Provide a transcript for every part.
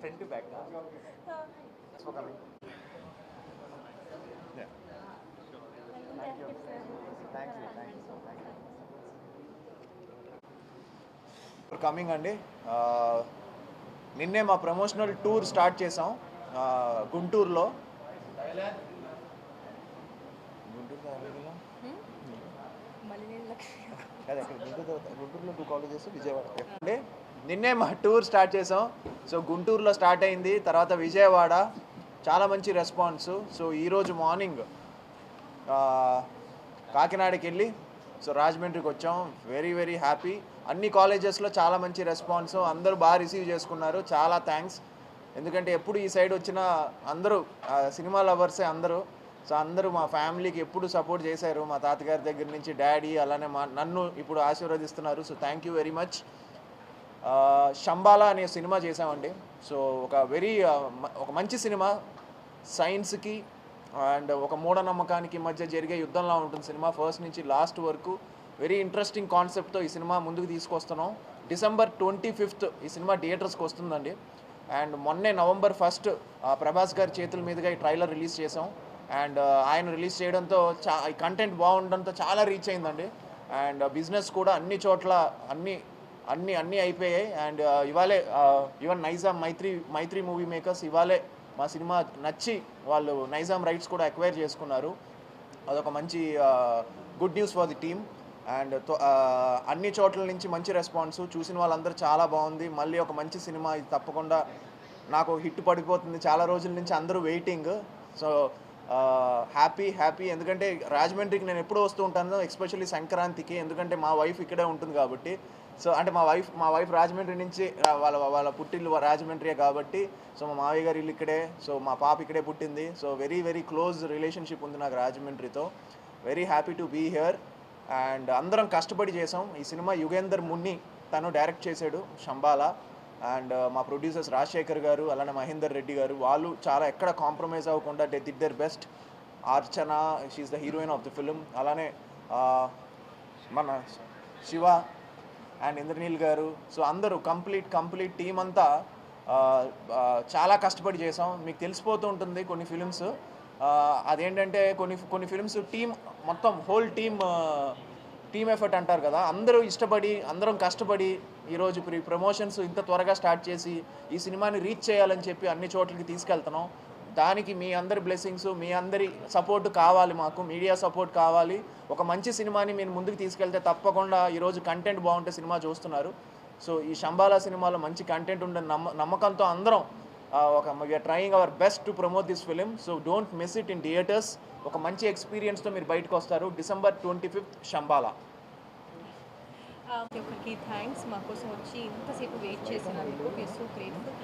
Front to back. For coming అండి ఆ, నిన్నే మా ప్రమోషనల్ టూర్ స్టార్ట్ చేసాం గుంటూరులో? గుంటూరు తర్వాత- గుంటూరులో టూ కాలేజెస్ విజయవాడ. అంటే నిన్నే మా టూర్ స్టార్ట్ చేసాం. సో గుంటూరులో స్టార్ట్ అయింది. తర్వాత విజయవాడ. చాలా మంచి రెస్పాన్స్. సో ఈరోజు మార్నింగ్ కాకినాడకి వెళ్ళి సో రాజమండ్రికి వచ్చాం. Very very happy. అన్ని కాలేజెస్లో చాలా మంచి రెస్పాన్స్. అందరూ బాగా రిసీవ్ చేసుకున్నారు. చాలా థ్యాంక్స్. ఎందుకంటే ఎప్పుడు ఈ సైడ్ వచ్చిన అందరూ సినిమా లవర్సే అందరూ. సో అందరూ మా ఫ్యామిలీకి ఎప్పుడు సపోర్ట్ చేశారు. మా తాతగారి దగ్గర నుంచి డాడీ అలానే మా నన్ను ఇప్పుడు ఆశీర్వదిస్తున్నారు. So thank you very much. Shambhala అనే సినిమా చేసామండి సో ఒక వెరీ ఒక మంచి సినిమా. సైన్స్కి అండ్ ఒక మూఢనమ్మకానికి మధ్య జరిగే యుద్ధంలా ఉంటుంది సినిమా. ఫస్ట్ నుంచి లాస్ట్ వరకు వెరీ ఇంట్రెస్టింగ్ కాన్సెప్ట్తో ఈ సినిమా ముందుకు తీసుకొస్తున్నాం. డిసెంబర్ ట్వంటీ ఫిఫ్త్ ఈ సినిమా థియేటర్స్కి వస్తుందండి. అండ్ మొన్నే నవంబర్ ఫస్ట్ ప్రభాస్ గారి చేతుల మీదుగా ఈ ట్రైలర్ రిలీజ్ చేసాం అండ్ ఆయన రిలీజ్ చేయడంతో చా ఈ కంటెంట్ బాగుండడంతో చాలా రీచ్ అయిందండి. అండ్ బిజినెస్ కూడా అన్ని చోట్ల అన్ని అన్ని అన్నీ అయిపోయాయి. అండ్ ఇవాళే even Nizam Mythri Mythri movie makers ఇవాళే మా సినిమా నచ్చి వాళ్ళు నైజాం రైట్స్ కూడా అక్వైర్ చేసుకున్నారు. అదొక మంచి good news for the team and అన్ని చోట్ల నుంచి మంచి రెస్పాన్స్ చూసిన వాళ్ళందరూ చాలా బాగుంది. మళ్ళీ ఒక మంచి సినిమా ఇది తప్పకుండా నాకు హిట్ పడిపోతుంది. చాలా రోజుల నుంచి అందరూ వెయిటింగ్ సో హ్యాపీ హ్యాపీ ఎందుకంటే రాజమండ్రికి నేను ఎప్పుడు వస్తూ ఉంటాను ఎస్పెషల్లీ సంక్రాంతికి. ఎందుకంటే మా వైఫ్ ఇక్కడే ఉంటుంది కాబట్టి. సో అంటే మా వైఫ్ మా వైఫ్ రాజమండ్రి నుంచి వాళ్ళ వాళ్ళ పుట్టిల్లు రాజమండ్రియే కాబట్టి. సో మా మావయ్య గారి ఇల్లు ఇక్కడే. సో మా పాప ఇక్కడే పుట్టింది. So very very close relationship ఉంది నాకు రాజమండ్రితో. Very happy to be here and అందరం కష్టపడి చేసాం. ఈ సినిమా యుగేందర్ మున్ని తను డైరెక్ట్ చేశాడు శంబాలా అండ్ మా ప్రొడ్యూసర్స్ రాజశేఖర్ గారు అలానే మహేందర్ రెడ్డి గారు వాళ్ళు చాలా ఎక్కడ కాంప్రమైజ్ అవ్వకుండా they did their best Archana she the heroine of the film అలానే మన శివ అండ్ ఇంద్రనీల్ గారు. సో అందరూ కంప్లీట్ కంప్లీట్ టీం అంతా చాలా కష్టపడి చేసాం. మీకు తెలిసిపోతూ ఉంటుంది కొన్ని ఫిలిమ్స్ అదేంటంటే కొన్ని కొన్ని ఫిలిమ్స్ టీం మొత్తం హోల్ టీమ్ టీమ్ ఎఫర్ట్ అంటారు కదా అందరూ ఇష్టపడి అందరం కష్టపడి ఈరోజు ప్రీ ప్రమోషన్స్ ఇంత త్వరగా స్టార్ట్ చేసి ఈ సినిమాని రీచ్ చేయాలని చెప్పి అన్ని చోట్లకి తీసుకెళ్తున్నాం. దానికి మీ అందరి బ్లెస్సింగ్స్ మీ అందరి సపోర్ట్ కావాలి మాకు మీడియా సపోర్ట్ కావాలి. ఒక మంచి సినిమాని మీరు ముందుకు తీసుకెళ్తే తప్పకుండా ఈరోజు కంటెంట్ బాగుంటే సినిమా చూస్తున్నారు. సో ఈ శంబాలా సినిమాలో మంచి కంటెంట్ ఉండే నమ్మ నమ్మకంతో అందరం ఒక we're trying our best to promote this film so don't miss it in theatres ఒక మంచి ఎక్స్పీరియన్స్తో మీరు బయటకు వస్తారు. డిసెంబర్ ట్వంటీ ఫిఫ్త్ శంబాలా ఒకరికి థ్యాంక్స్ మా కోసం వచ్చి ఇంతసేపు వెయిట్ చేసినందుకు వీఆర్ సో గ్రేట్ఫుల్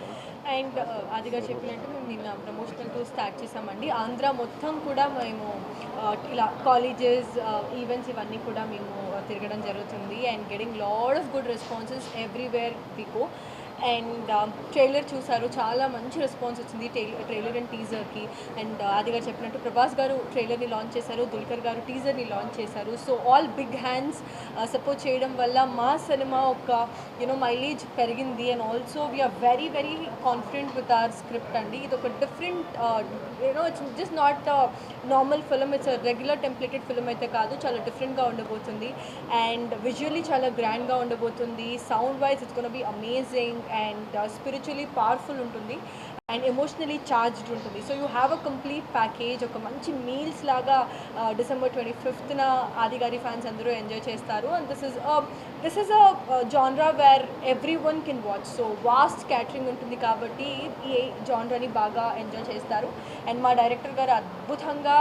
అండ్ అదిగా చెప్పినట్టు మేము నిన్న ప్రమోషనల్ టూర్ స్టార్ట్ చేసామండి ఆంధ్ర మొత్తం కూడా మేము uh, ఇలా కాలేజెస్ ఈవెంట్స్ uh, ఇవన్నీ కూడా మేము uh, తిరగడం జరుగుతుంది. And getting lot of good responses everywhere we go and um, trailer చూసారు చాలా మంచి రెస్పాన్స్ వచ్చింది ట్రైలర్ అండ్ టీజర్కి. అండ్ uh, అదిగా చెప్పినట్టు ప్రభాస్ గారు ట్రైలర్ని లాంచ్ చేశారు. దుల్కర్ గారు టీజర్ని లాంచ్ చేశారు. So all big hands support చేయడం వల్ల మా సినిమా ఒక యూనో మైలేజ్ పెరిగింది. And also we're very very confident with our script అండి. ఇది ఒక different you know it's just not normal film it's regular templated film అయితే కాదు. చాలా డిఫరెంట్గా ఉండబోతుంది. అండ్ విజువల్లీ చాలా గ్రాండ్గా ఉండబోతుంది. Sound wise it's gonna be amazing and spiritually powerful ఉంటుంది అండ్ ఎమోషనలీ ఛార్జ్డ్ ఉంటుంది. So you have a complete package ఒక మంచి మీల్స్ లాగా డిసెంబర్ ట్వంటీ ఫిఫ్త్న ఆదిగారి ఫ్యాన్స్ అందరూ ఎంజాయ్ చేస్తారు. And this is this is a genre where every one can watch so vast catering ఉంటుంది కాబట్టి ఈ జాన్రాని బాగా ఎంజాయ్ చేస్తారు. అండ్ మా డైరెక్టర్ గారు అద్భుతంగా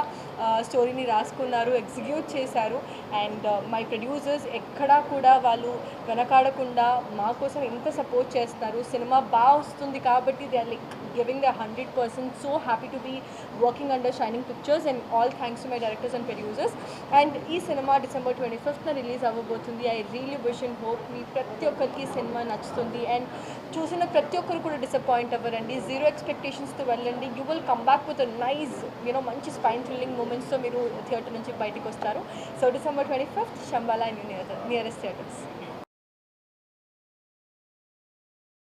స్టోరీని రాసుకున్నారు ఎగ్జిక్యూట్ చేశారు. అండ్ మై ప్రొడ్యూసర్స్ ఎక్కడా కూడా వాళ్ళు వెనకాడకుండా మా కోసం ఎంత సపోర్ట్ చేస్తారు. సినిమా బాగా వస్తుంది కాబట్టి they are like giving the hundred percent so happy to be working under Shining Pictures and all thanks to my directors and producers and ఈ సినిమా డిసెంబర్ ట్వంటీ ఫిఫ్త్న రిలీజ్ అవ్వబోతుంది. I really wish and hope మీ ప్రతి ఒక్కరికి cinema నచ్చుతుంది. And చూసిన ప్రతి ఒక్కరు కూడా డిసప్పాయింట్ అవ్వరండి. జీరో ఎక్స్పెక్టేషన్స్తో వెళ్ళండి. You will come back with nice you know మంచి స్పైన్ థ్రిల్లింగ్ మూమెంట్స్తో మీరు థియేటర్ నుంచి బయటకు వస్తారు. So December twenty fifth Shambhala nearest theatres